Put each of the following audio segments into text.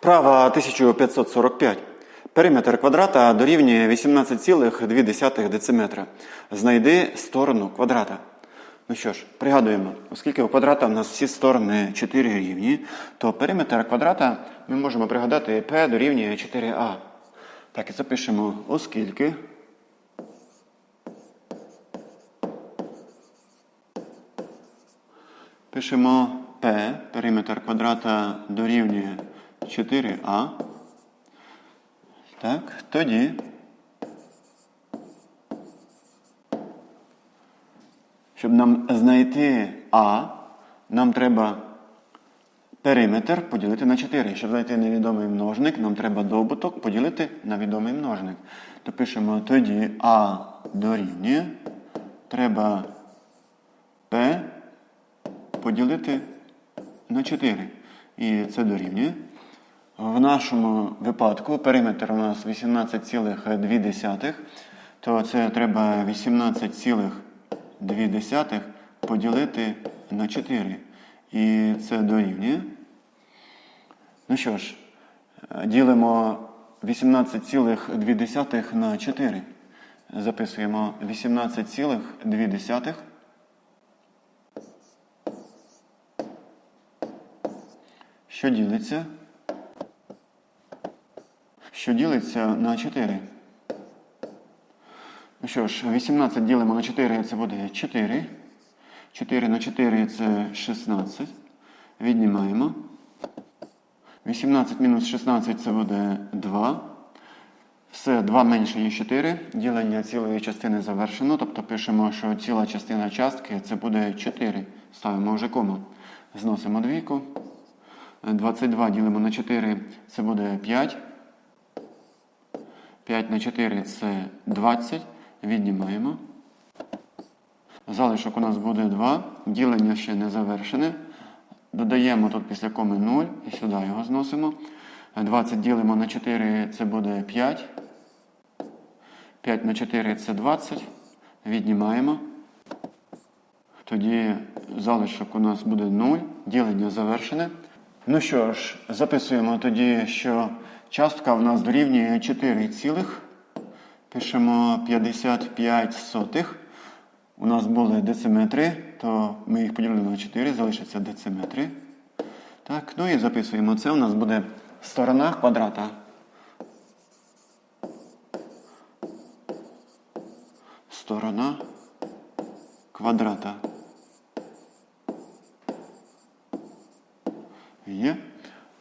Вправа 1545. Периметр квадрата дорівнює 18,2 дециметра. Знайди сторону квадрата. Ну що ж, пригадуємо, оскільки у квадрата в нас всі сторони 4 рівні, то периметр квадрата ми можемо пригадати P дорівнює 4а. Так, і запишемо, оскільки. Пишемо P, периметр квадрата дорівнює 4а. Так, тоді. Щоб нам знайти А, нам треба периметр поділити на 4. Щоб знайти невідомий множник, нам треба добуток поділити на відомий множник. То пишемо тоді А дорівнює. Треба P поділити на 4. І це дорівнює. В нашому випадку периметр у нас 18,2, то це треба 18,2 поділити на 4. І це дорівнює. Ну що ж, ділимо 18,2 на 4. Записуємо 18,2. Що ділиться? Що ділиться на 4. Ну що ж, 18 ділимо на 4, це буде 4. 4 на 4 це 16. Віднімаємо. 18 мінус 16 це буде 2. Все, 2 менше ніж 4. Ділення цілої частини завершено. Тобто пишемо, що ціла частина частки це буде 4. Ставимо вже кому. Зносимо двійку. 22 ділимо на 4, це буде 5. 5 на 4 це 20. Віднімаємо. Залишок у нас буде 2. Ділення ще не завершене. Додаємо тут після коми 0 і сюди його зносимо. 20 ділимо на 4, це буде 5. 5 на 4 це 20. Віднімаємо. Тоді залишок у нас буде 0. Ділення завершене. Ну що ж, записуємо тоді, що частка в нас дорівнює 4 цілих. Пишемо 55 сотих. У нас були дециметри, то ми їх поділили на 4, залишаться дециметри. Так, ну і записуємо це. У нас буде сторона квадрата. Сторона квадрата. Є.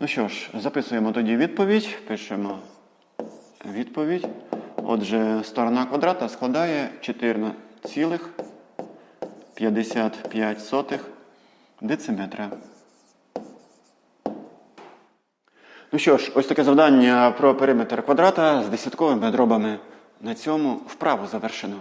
Ну що ж, записуємо тоді відповідь. Пишемо відповідь. Отже, сторона квадрата складає 14,55 дециметра. Ну що ж, ось таке завдання про периметр квадрата з десятковими дробами. На цьому вправу завершено.